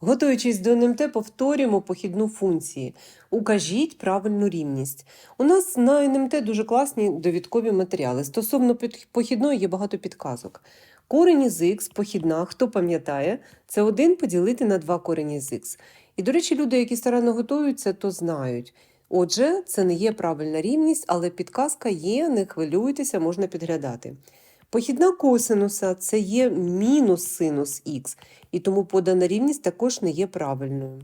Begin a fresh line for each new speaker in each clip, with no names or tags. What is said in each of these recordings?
Готуючись до НМТ, повторюємо похідну функції. Укажіть правильну рівність. У нас на НМТ дуже класні довідкові матеріали. Стосовно похідної є багато підказок. Корень із х, похідна, хто пам'ятає, це 1 поділити на 2 корень із х. І, до речі, люди, які старанно готуються, то знають. Отже, це не є правильна рівність, але підказка є, не хвилюйтеся, можна підглядати. Похідна косинуса це є мінус синус х, і тому подана рівність також не є правильною.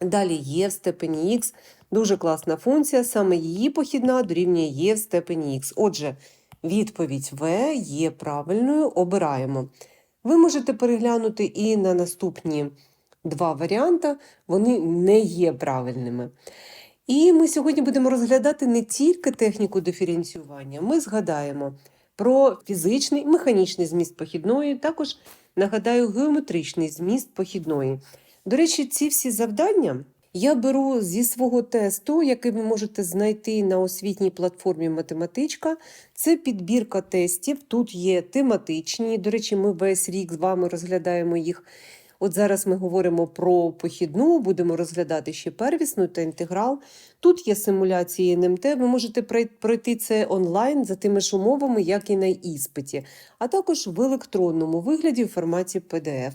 Далі є в степені х дуже класна функція, саме її похідна дорівнює є в степені х. Отже, відповідь В є правильною, обираємо. Ви можете переглянути і на наступні два варіанти, вони не є правильними. І ми сьогодні будемо розглядати не тільки техніку диференціювання, ми згадаємо про фізичний, механічний зміст похідної, також нагадаю геометричний зміст похідної. До речі, ці всі завдання я беру зі свого тесту, який ви можете знайти на освітній платформі Математичка. Це підбірка тестів. Тут є тематичні. До речі, ми весь рік з вами розглядаємо їх. От зараз ми говоримо про похідну, будемо розглядати ще первісну та інтеграл. Тут є симуляції НМТ. Ви можете пройти це онлайн за тими ж умовами, як і на іспиті, а також в електронному вигляді в форматі PDF.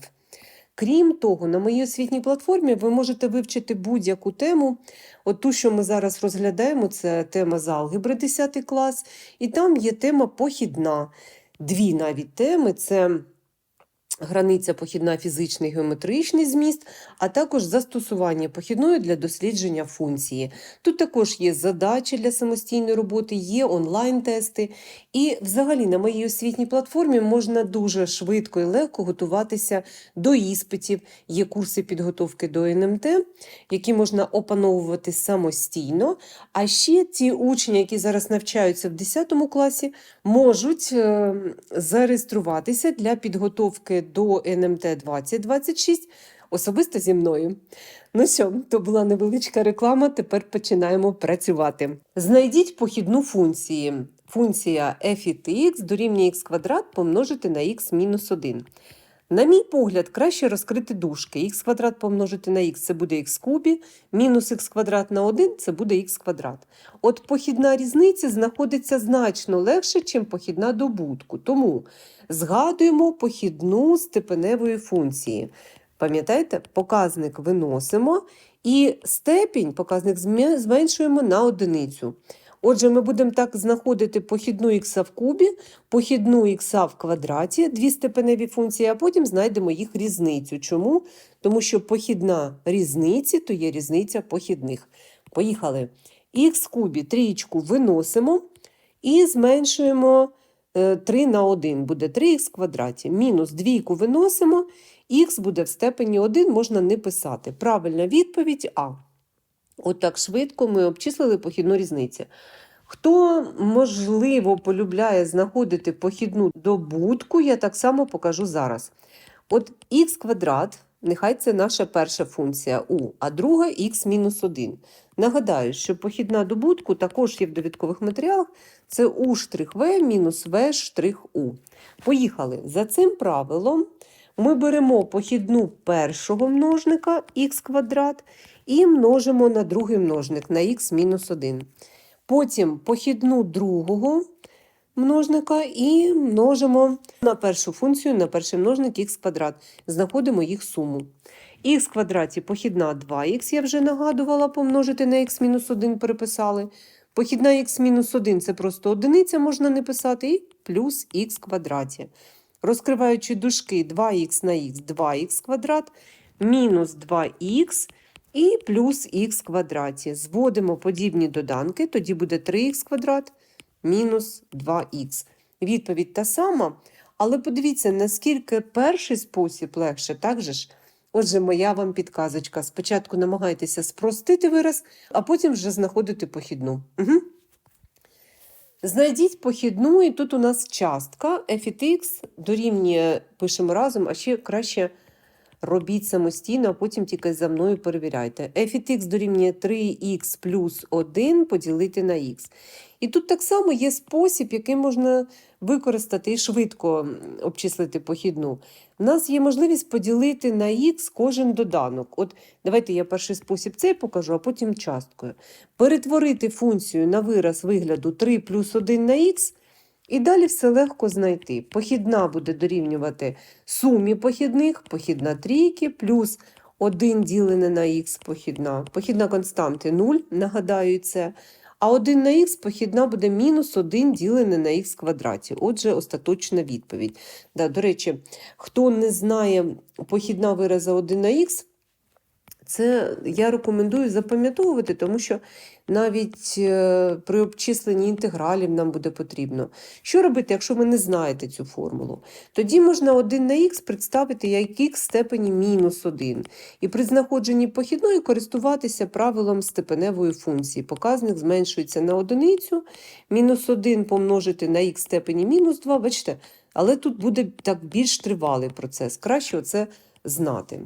Крім того, на моїй освітній платформі ви можете вивчити будь-яку тему. От ту, що ми зараз розглядаємо, це тема з алгебри 10 клас, і там є тема похідна. Дві навіть теми це границя похідна фізичний геометричний зміст, а також застосування похідної для дослідження функції. Тут також є задачі для самостійної роботи, є онлайн-тести. І взагалі на моїй освітній платформі можна дуже швидко і легко готуватися до іспитів. Є курси підготовки до НМТ, які можна опановувати самостійно. А ще ті учні, які зараз навчаються в 10 класі, можуть е, зареєструватися для підготовки до НМТ 2026 особисто зі мною. Ну що, то була невеличка реклама. Тепер починаємо працювати. Знайдіть похідну функції. Функція f від x дорівнює x квадрат помножити на x мінус 1. На мій погляд, краще розкрити дужки. х квадрат помножити на х це буде х кубі, мінус х квадрат на 1 це буде х квадрат. От похідна різниця знаходиться значно легше, ніж похідна добутку. Тому згадуємо похідну степеневої функції. Пам'ятаєте, показник виносимо і степінь, показник зменшуємо на одиницю. Отже, ми будемо так знаходити похідну х в кубі, похідну х в квадраті, дві степеневі функції, а потім знайдемо їх різницю. Чому? Тому що похідна різниці то є різниця похідних. Поїхали. Х в кубі трієчку виносимо і зменшуємо е, 3 на 1, буде 3х в квадраті. Мінус двійку виносимо, х буде в степені 1, можна не писати. Правильна відповідь А. От так швидко ми обчислили похідну різницю. Хто, можливо, полюбляє знаходити похідну добутку, я так само покажу зараз. От х квадрат, нехай це наша перша функція у, а друга х мінус 1. Нагадаю, що похідна добутку також є в довідкових матеріалах. Це у В мінус в-у. Поїхали. За цим правилом ми беремо похідну першого множника х квадрат і множимо на другий множник на х мінус 1. Потім похідну другого множника і множимо на першу функцію, на перший множник х квадрат. Знаходимо їх суму. х квадраті похідна 2х, я вже нагадувала, помножити на х мінус 1 переписали. Похідна х мінус 1 це просто одиниця, можна не писати, і плюс х квадраті. Розкриваючи дужки 2х на х 2х квадрат, мінус 2х і плюс х квадраті. Зводимо подібні доданки, тоді буде 3х квадрат мінус 2х. Відповідь та сама, але подивіться, наскільки перший спосіб легше, так же ж? Отже, моя вам підказочка. Спочатку намагайтеся спростити вираз, а потім вже знаходити похідну. Угу. Знайдіть похідну, і тут у нас частка f від x дорівнює, пишемо разом, а ще краще робіть самостійно, а потім тільки за мною перевіряйте. f від x дорівнює 3х плюс 1 поділити на х. І тут так само є спосіб, який можна використати і швидко обчислити похідну. У нас є можливість поділити на х кожен доданок. От давайте я перший спосіб цей покажу, а потім часткою. Перетворити функцію на вираз вигляду 3 плюс 1 на х, і далі все легко знайти. Похідна буде дорівнювати сумі похідних, похідна трійки, плюс 1 ділене на х похідна. Похідна константи 0, нагадаю це. А 1 на х похідна буде мінус 1 ділене на х квадраті. Отже, остаточна відповідь. Да, до речі, хто не знає похідна вираза 1 на х, це я рекомендую запам'ятовувати, тому що навіть е, при обчисленні інтегралів нам буде потрібно. Що робити, якщо ви не знаєте цю формулу? Тоді можна 1 на х представити як х в степені мінус 1. І при знаходженні похідної користуватися правилом степеневої функції. Показник зменшується на одиницю, мінус 1 помножити на х степені мінус 2. Бачите, але тут буде так більш тривалий процес. Краще це знати.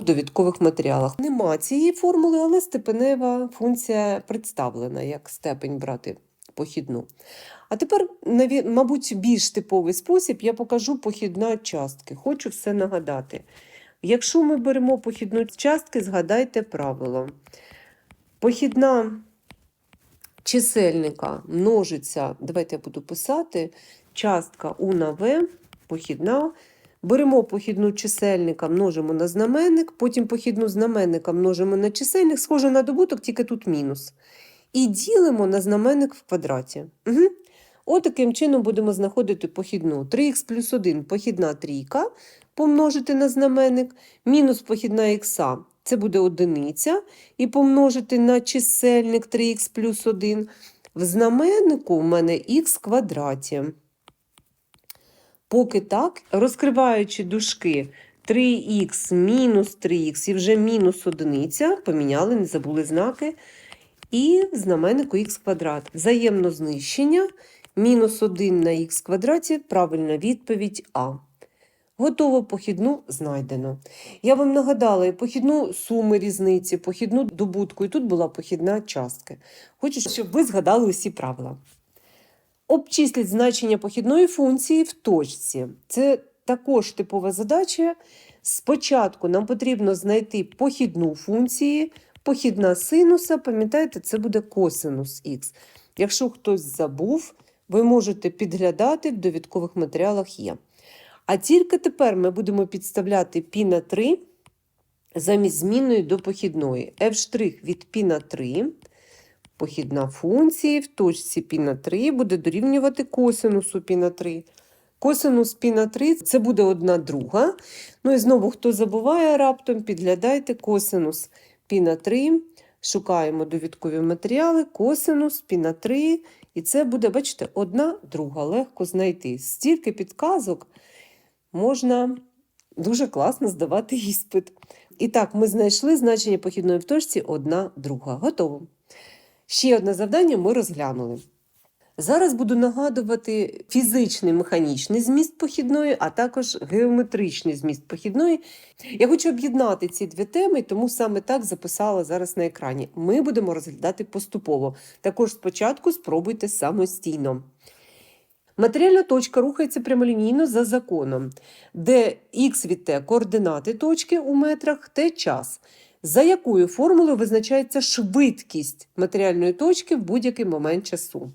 В довідкових матеріалах нема цієї формули, але степенева функція представлена як степень брати похідну. А тепер, мабуть, більш типовий спосіб я покажу похідна частки. Хочу все нагадати. Якщо ми беремо похідну частки, згадайте правило. Похідна чисельника множиться, давайте я буду писати, частка У на В, похідна. Беремо похідну чисельника, множимо на знаменник, потім похідну знаменника множимо на чисельник, схоже на добуток, тільки тут мінус. І ділимо на знаменник в квадраті. Угу. От таким чином будемо знаходити похідну. 3х плюс 1 похідна трійка помножити на знаменник, мінус похідна х це буде одиниця, і помножити на чисельник 3х плюс 1. В знаменнику у мене х квадраті. Поки так, розкриваючи дужки 3х мінус 3х і вже мінус одиниця, поміняли, не забули знаки. І знаменнику х квадрат. Взаємно знищення. Мінус 1 на х квадраті. Правильна відповідь А. Готово похідну знайдено. Я вам нагадала похідну суми різниці, похідну добутку, і тут була похідна частка. Хочу, щоб ви згадали усі правила. Обчисліть значення похідної функції в точці. Це також типова задача. Спочатку нам потрібно знайти похідну функції, похідна синуса, пам'ятаєте, це буде косинус х. Якщо хтось забув, ви можете підглядати в довідкових матеріалах є. А тільки тепер ми будемо підставляти π на 3 замість змінної до похідної. f' від π на 3 Похідна функція в точці π на 3 буде дорівнювати косинусу π на 3. Косинус π на 3 це буде одна друга. Ну і знову, хто забуває раптом, підглядайте косинус π на 3. Шукаємо довідкові матеріали, косинус π на 3. І це буде, бачите, одна друга. Легко знайти. Стільки підказок можна дуже класно здавати іспит. І так, ми знайшли значення похідної в точці одна друга. Готово. Ще одне завдання ми розглянули. Зараз буду нагадувати фізичний механічний зміст похідної, а також геометричний зміст похідної. Я хочу об'єднати ці дві теми, тому саме так записала зараз на екрані. Ми будемо розглядати поступово. Також спочатку спробуйте самостійно. Матеріальна точка рухається прямолінійно за законом, де х від t – координати точки у метрах, t – час. За якою формулою визначається швидкість матеріальної точки в будь-який момент часу.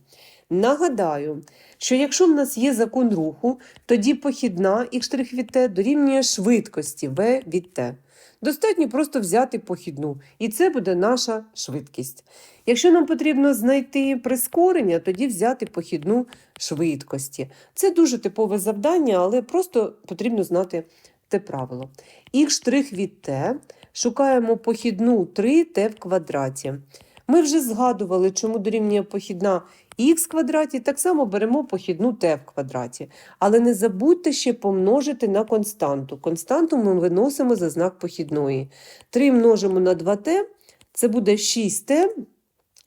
Нагадаю, що якщо в нас є закон руху, тоді похідна х' від t дорівнює швидкості v від t. Достатньо просто взяти похідну, і це буде наша швидкість. Якщо нам потрібно знайти прискорення, тоді взяти похідну швидкості. Це дуже типове завдання, але просто потрібно знати те правило. Х' від t шукаємо похідну 3t в квадраті. Ми вже згадували, чому дорівнює похідна х квадраті, так само беремо похідну t в квадраті. Але не забудьте ще помножити на константу. Константу ми виносимо за знак похідної. 3 множимо на 2t, це буде 6t,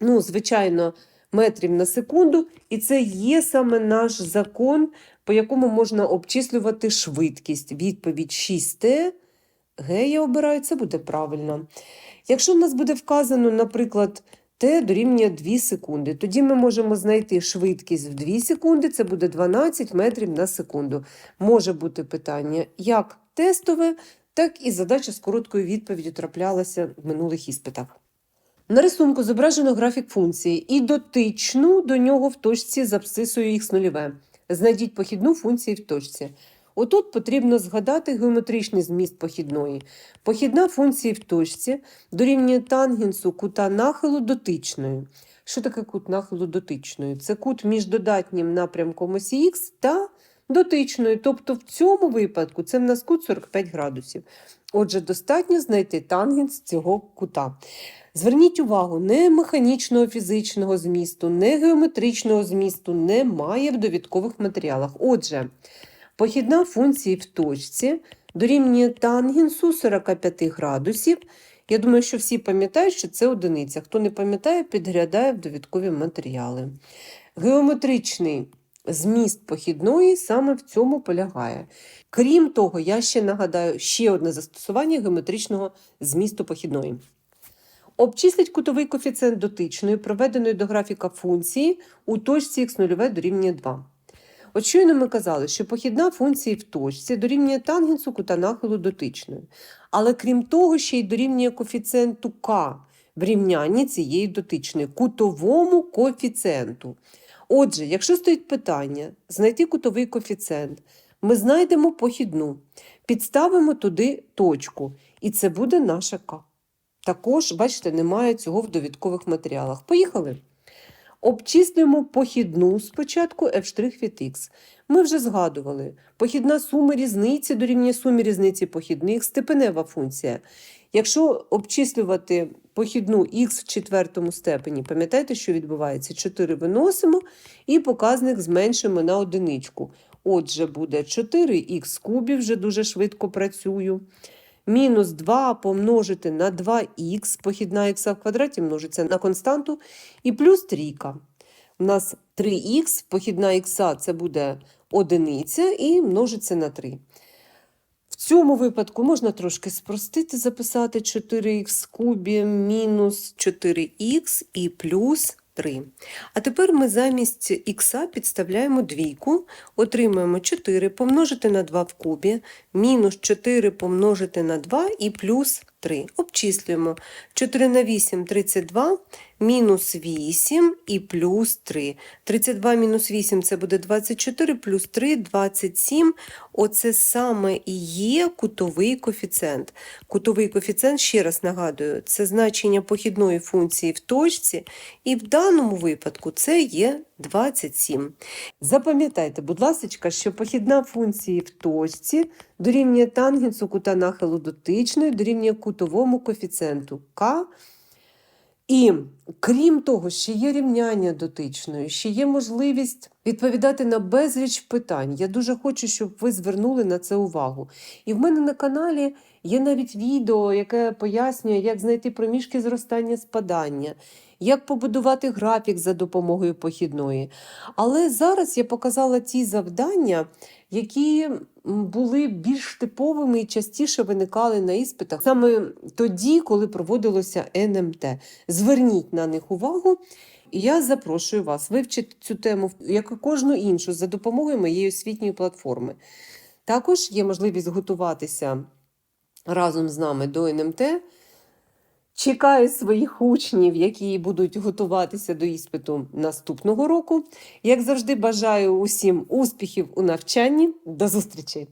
ну, звичайно, метрів на секунду. І це є саме наш закон, по якому можна обчислювати швидкість. Відповідь 6t Г я обираю, це буде правильно. Якщо в нас буде вказано, наприклад, Т дорівнює 2 секунди, тоді ми можемо знайти швидкість в 2 секунди, це буде 12 метрів на секунду. Може бути питання як тестове, так і задача з короткою відповіддю траплялася в минулих іспитах. На рисунку зображено графік функції і дотичну до нього в точці з абсцисою х нульове. Знайдіть похідну функції в точці. Отут потрібно згадати геометричний зміст похідної. Похідна функції в точці дорівнює тангенсу кута нахилу дотичної. Що таке кут нахилу дотичної? Це кут між додатнім напрямком осі х та дотичною. Тобто в цьому випадку це в нас кут 45 градусів. Отже, достатньо знайти тангенс цього кута. Зверніть увагу, не механічного фізичного змісту, не геометричного змісту немає в довідкових матеріалах. Отже, похідна функції в точці дорівнює тангенсу 45 градусів. Я думаю, що всі пам'ятають, що це одиниця. Хто не пам'ятає, підглядає в довідкові матеріали. Геометричний зміст похідної саме в цьому полягає. Крім того, я ще нагадаю ще одне застосування геометричного змісту похідної. Обчисліть кутовий коефіцієнт дотичної, проведеної до графіка функції у точці х0 дорівнює 2. От щойно ми казали, що похідна функції в точці дорівнює тангенсу кута нахилу дотичної. Але крім того, ще й дорівнює коефіцієнту k в рівнянні цієї дотичної, кутовому коефіцієнту. Отже, якщо стоїть питання знайти кутовий коефіцієнт, ми знайдемо похідну, підставимо туди точку, і це буде наша k. Також, бачите, немає цього в довідкових матеріалах. Поїхали. Обчислюємо похідну спочатку f' від x. Ми вже згадували, похідна сума різниці дорівнює сумі різниці похідних, степенева функція. Якщо обчислювати похідну х в четвертому степені, пам'ятаєте, що відбувається? 4 виносимо і показник зменшимо на одиничку. Отже, буде 4х кубів, вже дуже швидко працюю. Мінус 2 помножити на 2х, похідна х в квадраті множиться на константу, і плюс трійка. У нас 3х, похідна х це буде одиниця і множиться на 3. В цьому випадку можна трошки спростити, записати 4х в кубі мінус 4х і плюс 3. А тепер ми замість х підставляємо двійку, отримаємо 4 помножити на 2 в кубі, мінус 4 помножити на 2 і плюс 3. Обчислюємо 4 на 8 – 32, мінус 8 і плюс 3. 32 мінус 8 – це буде 24, плюс 3 – 27. Оце саме і є кутовий коефіцієнт. Кутовий коефіцієнт, ще раз нагадую, це значення похідної функції в точці, і в даному випадку це є 27. Запам'ятайте, будь ласка, що похідна функції в точці дорівнює тангенсу кута нахилу дотичної, дорівнює кутовому коефіцієнту К. І крім того, ще є рівняння дотичної, ще є можливість відповідати на безліч питань. Я дуже хочу, щоб ви звернули на це увагу. І в мене на каналі є навіть відео, яке пояснює, як знайти проміжки зростання спадання, як побудувати графік за допомогою похідної. Але зараз я показала ті завдання, які були більш типовими і частіше виникали на іспитах саме тоді, коли проводилося НМТ. Зверніть на них увагу. І я запрошую вас вивчити цю тему, як і кожну іншу, за допомогою моєї освітньої платформи. Також є можливість готуватися разом з нами до НМТ. Чекаю своїх учнів, які будуть готуватися до іспиту наступного року. Як завжди, бажаю усім успіхів у навчанні. До зустрічі!